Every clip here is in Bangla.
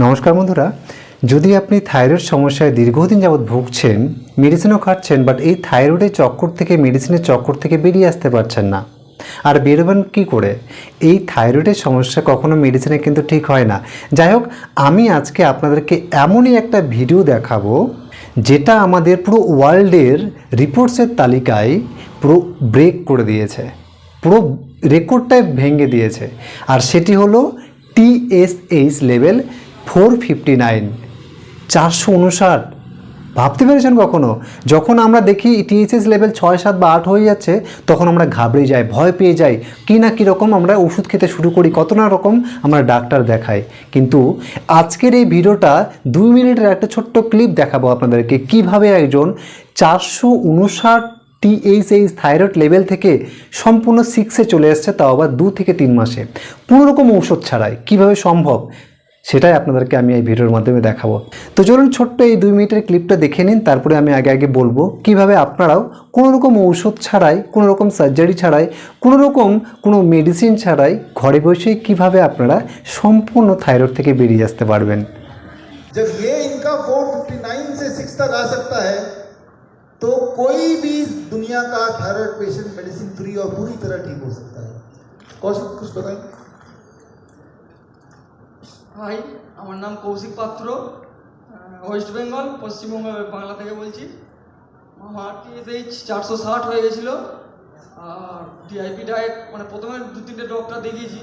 নমস্কার বন্ধুরা। যদি আপনি থাইরয়েড সমস্যায় দীর্ঘদিন যাবৎ ভুগছেন, মেডিসিনও খাচ্ছেন বাট এই থাইরয়েডের চক্কর থেকে, মেডিসিনের চক্কর থেকে বেরিয়ে আসতে পারছেন না, আর বেরোবেন কী করে? এই থাইরয়েডের সমস্যা কখনো মেডিসিনে কিন্তু ঠিক হয় না। যাই হোক, আমি আজকে আপনাদেরকে এমনই একটা ভিডিও দেখাবো, যেটা আমাদের পুরো ওয়ার্ল্ডের রিপোর্টসের তালিকায় পুরো ব্রেক করে দিয়েছে, পুরো রেকর্ডটাই ভেঙে দিয়েছে, আর সেটি হলো TSH level four fifty nine, চারশো উনষাট। ভাবতে পেরেছেন কখনো? যখন আমরা দেখি টিএসএস লেভেল ছয়, সাত বা আট হয়ে যাচ্ছে, তখন আমরা ঘাবড়ে যাই, ভয় পেয়ে যাই, কী না কীরকম আমরা ওষুধ খেতে শুরু করি, কত না রকম আমরা ডাক্তার দেখাই। কিন্তু আজকের এই ভিডিওটা দুই মিনিটের একটা ছোট্ট ক্লিপ দেখাবো আপনাদেরকে, কীভাবে একজন চারশো উনষাট টিএইচএইচ থাইরয়েড লেভেল থেকে সম্পূর্ণ সিক্সে চলে এসছে, তাও আবার দু থেকে তিন মাসে। কোনো রকম ঔষধ ছাড়াই, কীভাবে সম্ভব? সেটাই আপনাদেরকে আমি এই ভিডিওর মাধ্যমে দেখাবো তো চলুন ছোট্ট এই দুই মিনিটের ক্লিপটা দেখে নিন তারপরে আমি আগে আগে বলবো কিভাবে আপনারাও কোনো রকম ঔষধ ছাড়াই কোনো রকম সার্জারি ছাড়াই কোনো রকম কোনো মেডিসিন ছাড়াই ঘরে বসেই কিভাবে আপনারা সম্পূর্ণ থাইরয়েড থেকে বেরিয়ে আসতে পারবেন जब ये इनका 459 से 6 तक आ सकता है तो कोई भी दुनिया का थायराइड पेशेंट मेडिसिन फ्री और पूरी तरह ठीक हो सकता है कौशिक कुछ बताएं হাই, আমার নাম কৌশিক পাত্র। ওয়েস্ট বেঙ্গল পশ্চিমবঙ্গ, বাংলা থেকে বলছি। আমার টিএসএইচ চারশো ষাট হয়ে গেছিল। আর ডিআইপি ডায়েট মানে প্রথমে দু তিনটে ডক্টর দেখিয়েছি।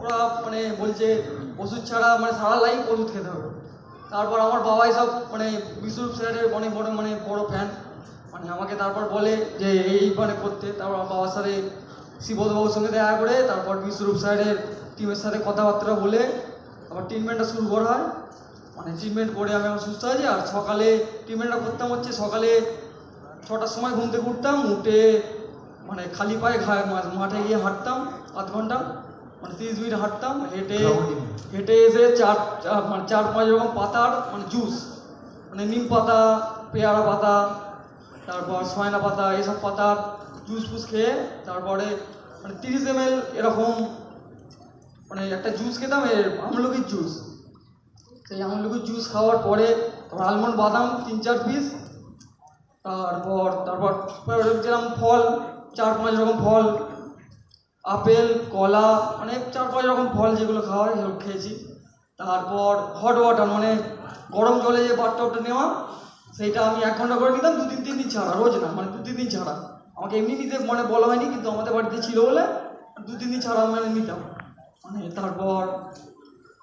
ওরা মানে বলছে, ওষুধ ছাড়া মানে সারা লাইফ ওষুধ খেতে হবে। তারপর আমার বাবাই সব মানে বিশ্বরূপ স্যারের অনেক বড় মানে বড় ফ্যান মানে আমাকে তারপর বলে যে, এই মানে করতে। তারপর আমার বাবার সাথে শিববাবুর সঙ্গে দেখা করে, তারপর বিশ্বরূপ স্যারের টিমের সাথে কথাবার্তা বলে আবার ট্রিটমেন্টটা শুরু করা হয়। মানে ট্রিটমেন্ট করে আমি এখন সুস্থ আছি আর সকালে ট্রিটমেন্টটা করতাম হচ্ছে সকালে ছটার সময় ঘুম থেকে উঠতাম উঠে মানে খালি পায়ে মাঠে গিয়ে হাঁটতাম আধ ঘণ্টা। মানে তিরিশ মিনিট হাঁটতাম হেঁটে হেঁটে এসে চার চার মানে চার পাঁচ রকম পাতার মানে জুস মানে নিম পাতা পেয়ারা পাতা তারপর সয়না পাতা এসব পাতার জুস ফুস খেয়ে তারপরে মানে তিরিশ এম এরকম মানে একটা জুস খেতাম আমলকির জুস সেই আমলকির জুস খাওয়ার পরে তারপর আলমন্ড বাদাম, তিন চার পিস তারপর তারপর যেরকম ফল, চার পাঁচ রকম ফল, আপেল, কলা মানে চার পাঁচ রকম ফল যেগুলো খাওয়া হয় সেগুলো খেয়েছি। তারপর হট ওয়াটার মানে গরম জলে যে বাথটবটা নেওয়া, সেইটা আমি এক ঘণ্টা করে নিতাম দু তিন তিন দিন ছাড়া, রোজ না মানে দু তিন দিন ছাড়া। আমাকে এমনি নিতে মানে বলা হয়নি, কিন্তু আমাদের বাড়িতে ছিল বলে দু তিন দিন ছাড়া মানে নিতাম। তারপর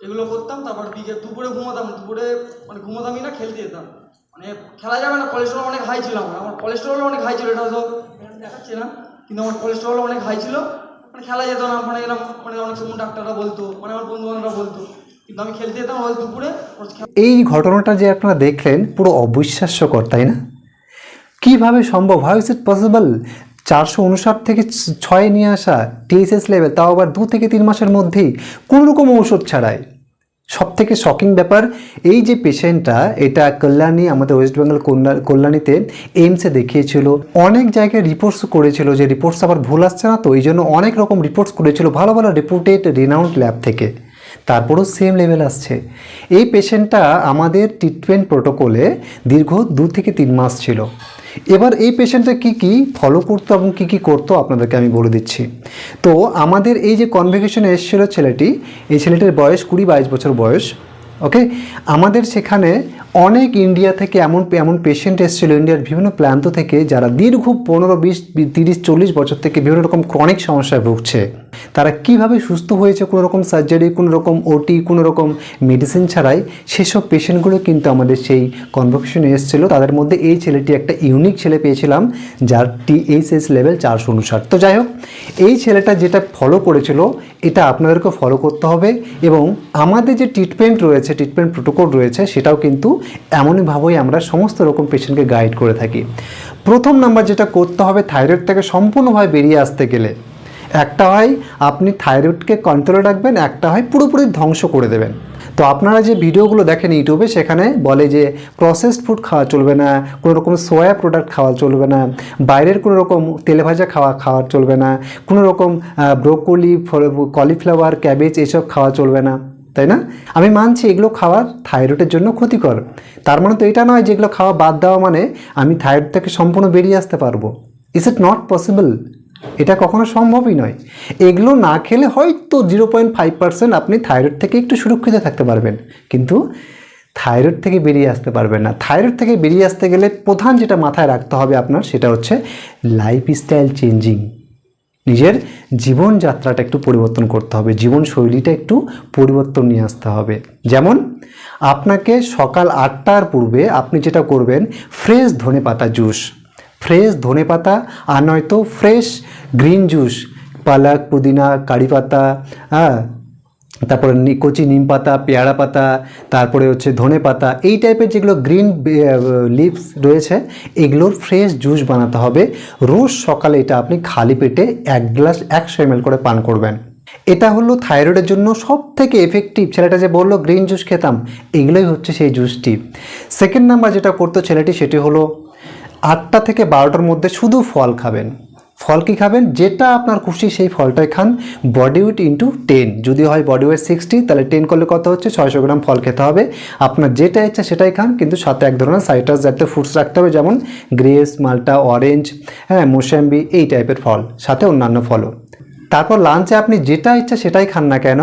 এগুলো করতাম, তারপর বিকেল দুপুরে ঘুমাতাম, দুপুরে মানে ঘুমাতামই না, খেলতে যেতাম। মানে খেলা যাবে না কোলেস্ট্রল অনেক হাই ছিল আমার। আমার কোলেস্ট্রল অনেক হাই ছিল, এটা তো দেখাচ্ছে না কিন্তু আমার কোলেস্ট্রল অনেক হাই ছিল। মানে খেলা যেত না মানে এরকম মানে অনেক সময় ডাক্তাররা বলতো মানে আমার বন্ধু বান্ধবরা বলতো, কিন্তু আমি খেলতে যেতাম রোজ দুপুরে এই ঘটনাটা যে আপনারা দেখলেন, পুরো অবিশ্বাস্যকর, তাই না? কীভাবে সম্ভব? হাউ ইজ ইট পসিবল চারশো উনষাট থেকে ছয়ে নিয়ে আসা টিএসএস লেভেল তাও আবার দু থেকে তিন মাসের মধ্যেই কোনো রকম ঔষধ ছাড়াই। সব থেকে শকিং ব্যাপার, এই যে পেশেন্টটা এটা কল্যাণী, আমাদের ওয়েস্ট বেঙ্গল কল্যাণ- কল্যাণীতে এইমসে দেখিয়েছিল। অনেক জায়গায় রিপোর্টস করেছিল যে রিপোর্টস আবার ভুল আসছে না তো, এই জন্য অনেক রকম রিপোর্টস করেছিল, ভালো ভালো রিপোর্টেড রিনাউন্ড ল্যাব থেকে। তারপরেও সেম লেভেল আসছে। এই পেশেন্টটা আমাদের ট্রিটমেন্ট প্রোটোকলে দীর্ঘ দু থেকে তিন মাস ছিল। এবার এই পেশেন্টটা কি কি ফলো করতো এবং কি কি করতো আপনাদেরকে আমি বলে দিচ্ছি। তো আমাদের এই যে কনভেকেশনে এসেছিল ছেলেটি, এই ছেলেটির বয়স কুড়ি বাইশ বছর বয়স ওকে আমাদের সেখানে অনেক ইন্ডিয়া থেকে এমন এমন পেশেন্ট এসেছিল ইন্ডিয়ার বিভিন্ন প্রান্ত থেকে যারা দীর্ঘ পনেরো, বিশ, তিরিশ, চল্লিশ বছর থেকে বিভিন্ন রকম ক্রনিক সমস্যায় ভুগছে। তারা কীভাবে সুস্থ হয়েছে কোনো রকম সার্জারি কোনো রকম ওটি কোনো রকম মেডিসিন ছাড়াই সেসব পেশেন্টগুলো কিন্তু আমাদের সেই কনভোকেশনে এসেছিল। তাদের মধ্যে এই ছেলেটি একটা ইউনিক ছেলে পেয়েছিলাম, যার টিএইচএস লেভেল চারশো উনষাট। তো যাই হোক, এই ছেলেটা যেটা ফলো করেছিল, এটা আপনাদেরকে ফলো করতে হবে এবং আমাদের যে ট্রিটমেন্ট রয়েছে ট্রিটমেন্ট প্রোটোকল রয়েছে, সেটাও কিন্তু এমনইভাবেই আমরা সমস্ত রকম পেশেন্টকে গাইড করে থাকি। প্রথম নাম্বার যেটা করতে হবে থাইরয়েড থেকে সম্পূর্ণভাবে বেরিয়ে আসতে গেলে একটা হয় আপনি থাইরয়েডকে কন্ট্রোলে রাখবেন, একটা হয় পুরোপুরি ধ্বংস করে দেবেন। তো আপনারা যে ভিডিওগুলো দেখেন ইউটিউবে, সেখানে বলে যে প্রসেসড ফুড খাওয়া চলবে না, কোনো রকম সোয়া প্রোডাক্ট খাওয়া চলবে না, বাইরের কোনো রকম তেলে ভাজা খাওয়া খাওয়া চলবে না, কোনো রকম ব্রোকলি কলিফ্লাওয়ার ক্যাবেজ এসব খাওয়া চলবে না, তাই না? আমি মানছি এগুলো খাওয়ার থাইরয়েডের জন্য ক্ষতিকর। তার মানে তো এটা নয় যে এগুলো খাওয়া বাদ দেওয়া মানে আমি থাইরয়েড থেকে সম্পূর্ণ বেরিয়ে আসতে পারব। ইজ ইট নট পসিবল এটা কখনো সম্ভবই নয়। এগুলো না খেলে হয়তো জিরো পয়েন্ট ফাইভ পার্সেন্ট আপনি থাইরয়েড থেকে একটু সুরক্ষিত থাকতে পারবেন। কিন্তু থাইরয়েড থেকে বেরিয়ে আসতে পারবেন না। থাইরয়েড থেকে বেরিয়ে আসতে গেলে প্রধান যেটা মাথায় রাখতে হবে আপনার সেটা হচ্ছে লাইফস্টাইল চেঞ্জিং নিজের জীবনযাত্রাটা একটু পরিবর্তন করতে হবে। জীবনশৈলীটা একটু পরিবর্তন নিয়ে আসতে হবে। যেমন আপনাকে সকাল আটটার পূর্বে আপনি যেটা করবেন ফ্রেশ ধনে পাতা জুস ফ্রেশ ধনে পাতা আর নয়তো ফ্রেশ গ্রিন জুস। পালক, পুদিনা কারি পাতা হ্যাঁ? তারপরে কচি নিম পাতা পেয়ারা পাতা, তারপরে হচ্ছে ধনে পাতা এই টাইপের যেগুলো গ্রিন লিভস রয়েছে, এগুলোর ফ্রেশ জুস বানাতে হবে। রোজ সকালে এটা আপনি খালি পেটে এক গ্লাস একশো এম করে পান করবেন। এটা হলো থাইরয়েডের জন্য সব থেকে এফেক্টিভ ছেলেটা যে বলল গ্রিন জুস খেতাম। এগুলোই হচ্ছে সেই জুসটি সেকেন্ড নাম্বার যেটা করতো ছেলেটি, সেটি হলো আটটা থেকে বারোটার মধ্যে শুধু ফল খাবেন। ফল কি খাবেন? যেটা আপনার খুশি সেই ফলটাই খান। বডি ওয়েট ইন্টু টেন যদি হয় বডি ওয়েট সিক্সটি তাহলে টেন করলে কত হচ্ছে? ছয়শো গ্রাম ফল খেতে হবে। আপনার যেটা ইচ্ছা সেটাই খান, কিন্তু সাথে এক ধরনের সাইট্রাস জাতীয় ফ্রুটস রাখতে হবে, যেমন গ্রেপস মাল্টা অরেঞ্জ হ্যাঁ মোসাম্বি, এই টাইপের ফল, সাথে অন্যান্য ফলও। তারপর লাঞ্চে আপনি যেটা ইচ্ছা সেটাই খান না কেন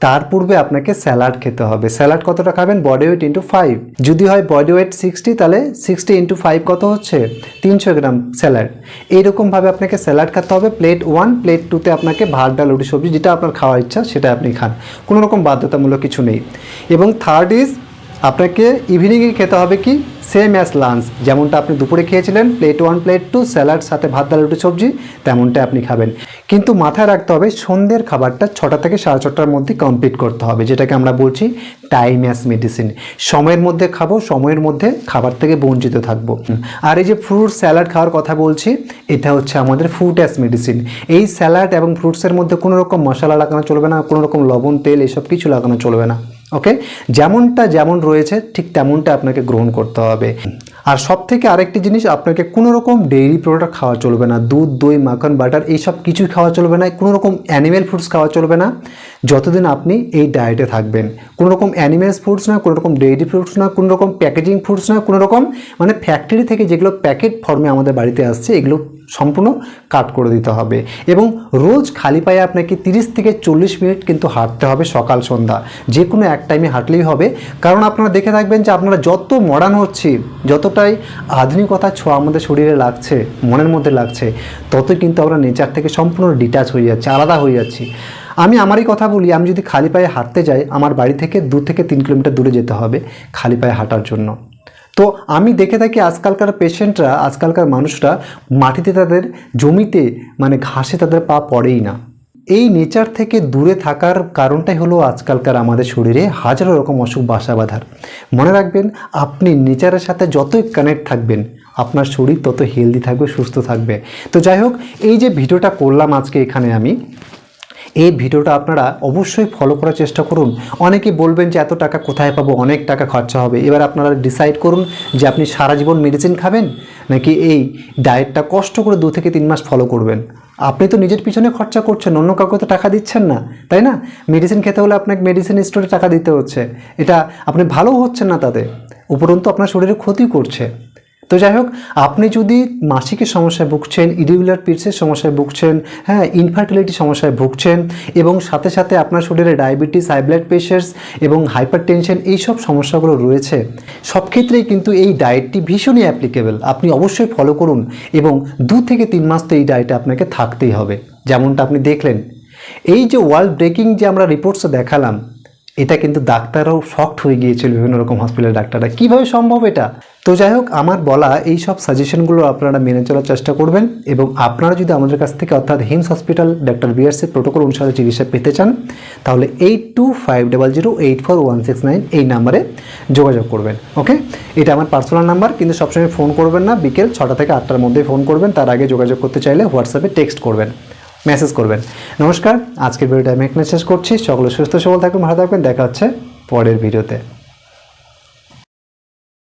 তার পূর্বে আপনাকে স্যালাড খেতে হবে। স্যালাড কতটা খাবেন? বডি ওয়েট ইন্টু ফাইভ যদি হয় বডি ওয়েট সিক্সটি তাহলে সিক্সটি ইন্টু ফাইভ কত হচ্ছে? তিনশো গ্রাম স্যালাড। এইরকমভাবে আপনাকে স্যালাড খেতে হবে। প্লেট ওয়ান প্লেট টুতে আপনাকে ভাত, ডাল, রুটি, সবজি, যেটা আপনার খাওয়ার ইচ্ছা, সেটা আপনি খান। কোনো রকম বাধ্যতামূলক কিছু নেই। এবং থার্ড ইজ আপনাকে ইভিনিংয়ে খেতে হবে কি? সেম অ্যাজ লাঞ্চ যেমনটা আপনি দুপুরে খেয়েছিলেন plate one plate two salad সাথে ভাত, ডাল, রুটি, সবজি, তেমনটা আপনি খাবেন। কিন্তু মাথায় রাখতে হবে, সন্ধ্যের খাবারটা ছটা থেকে সাড়ে ছটার মধ্যে কমপ্লিট করতে হবে, যেটাকে আমরা বলছি টাইম অ্যাস মেডিসিন সময়ের মধ্যে খাব, সময়ের মধ্যে খাবার থেকে বঞ্চিত থাকব। আর এই যে ফ্রুট স্যালাড খাওয়ার কথা বলছি, এটা হচ্ছে আমাদের ফুড অ্যাস মেডিসিন এই স্যালাড এবং ফ্রুটসের মধ্যে কোনো রকম মশলা লাগানো চলবে না, কোনো রকম লবণ, তেল, এসব কিছু লাগানো চলবে না। ওকে যেমনটা যেমন রয়েছে, ঠিক তেমনটা আপনাকে গ্রহণ করতে হবে। আর সব থেকে আরেকটি জিনিস, আপনাকে কোনো রকম ডেইরি প্রোডাক্ট খাওয়া চলবে না। দুধ, দই, মাখন বাটার এইসব কিছুই খাওয়া চলবে না। কোনো রকম অ্যানিমেল ফুডস খাওয়া চলবে না। যতদিন আপনি এই ডায়েটে থাকবেন। কোনো রকম অ্যানিমেলস ফুডস না কোনো রকম ডেইরি ফুডস না কোনো রকম প্যাকেজিং ফুডস না কোনো রকম মানে ফ্যাক্টরি থেকে যেগুলো প্যাকেট ফর্মে আমাদের বাড়িতে আসছে, এগুলো সম্পূর্ণ কাট করে দিতে হবে। এবং রোজ খালি পায়ে আপনাকে তিরিশ থেকে চল্লিশ মিনিট কিন্তু হাঁটতে হবে সকাল, সন্ধ্যা। যে কোনো এক টাইমে হাঁটলেই হবে। কারণ আপনারা দেখে থাকবেন যে আপনারা যত মডার্ন হচ্ছি, যতটাই আধুনিকতার ছোঁয়া আমাদের শরীরে লাগছে, মনের মধ্যে লাগছে, ততই কিন্তু আমরা নেচার থেকে সম্পূর্ণ ডিটাচ হয়ে যাচ্ছি, আলাদা হয়ে যাচ্ছি। আমি আমারই কথা বলি, আমি যদি খালি পায়ে হাঁটতে যাই, আমার বাড়ি থেকে দু থেকে তিন কিলোমিটার দূরে যেতে হবে খালি পায়ে হাঁটার জন্য। তো আমি দেখে থাকি আজকালকার পেশেন্টরা আজকালকার মানুষরা মাটিতে তাদের জমিতে মানে ঘাসে তাদের পা পড়েই না। এই নেচার থেকে দূরে থাকার কারণটাই হলো আজকালকার আমাদের শরীরে হাজারো রকম অসুখ, বাসা বাঁধার। মনে রাখবেন, আপনি নেচারের সাথে যতই কানেক্ট থাকবেন, আপনার শরীর তত হেলদি থাকবে, সুস্থ থাকবে। তো যাই হোক, এই যে ভিডিওটা করলাম আজকে এখানে আমি এই ভিডিওটা আপনারা অবশ্যই ফলো করার চেষ্টা করুন। অনেকে বলবেন যে এত টাকা কোথায় পাবো, অনেক টাকা খরচা হবে। এবার আপনারা ডিসাইড করুন যে আপনি সারা জীবন মেডিসিন খাবেন নাকি এই ডায়েটটা কষ্ট করে দু থেকে তিন মাস ফলো করবেন? আপনি তো নিজের পিছনে খরচা করছেন, অন্য কাউকে তো টাকা দিচ্ছেন না, তাই না? মেডিসিন খেতে হলে আপনাকে মেডিসিন স্টোরে টাকা দিতে হচ্ছে। এটা আপনি ভালো হচ্ছেন না তাতে। উপরন্তু আপনার শরীরে ক্ষতি করছে। তো যাই হোক, আপনি যদি মাসিকের সমস্যায় ভুগছেন, ইরেগুলার পিরিয়ডসের সমস্যায় ভুগছেন হ্যাঁ ইনফার্টিলিটি সমস্যায় ভুগছেন এবং সাথে সাথে আপনার শরীরে ডায়াবেটিস হাই ব্লাড প্রেশার এবং হাইপার টেনশন এইসব সমস্যাগুলো রয়েছে, সব ক্ষেত্রেই কিন্তু এই ডায়েটটি ভীষণই অ্যাপ্লিকেবল আপনি অবশ্যই ফলো করুন এবং দু থেকে তিন মাস তো এই ডায়েটে আপনাকে থাকতেই হবে। যেমনটা আপনি দেখলেন। এই যে ওয়ার্ল্ড ব্রেকিং যে আমরা রিপোর্টসটা দেখালাম এটা কিন্তু ডাক্তাররাও শকড হয়ে গিয়েছিল বিভিন্ন রকম হসপিটালের ডাক্তাররা। কীভাবে সম্ভব এটা? তো যাই হোক, আমার বলা এই সব সাজেশনগুলো আপনারা মেনে চলার চেষ্টা করবেন এবং আপনারা যদি আমাদের কাছ থেকে অর্থাৎ হিমস হসপিটাল ডাক্তার বিআরসির প্রোটোকল অনুসারে চিকিৎসা পেতে চান, তাহলে eight two five double zero eight four one six nine এই নাম্বারে যোগাযোগ করবেন ওকে এটা আমার পার্সোনাল নাম্বার কিন্তু সবসময় ফোন করবেন না। বিকেল ছটা থেকে আটটার মধ্যে ফোন করবেন। তার আগে যোগাযোগ করতে চাইলে হোয়াটসঅ্যাপে টেক্সট করবেন। মেসেজ করবেন। নমস্কার, আজকের ভিডিওটা আমি এখানে শেষ করছি। সকলে সুস্থ, সবল থাকবেন ভালো থাকবেন দেখা হচ্ছে পরের ভিডিওতে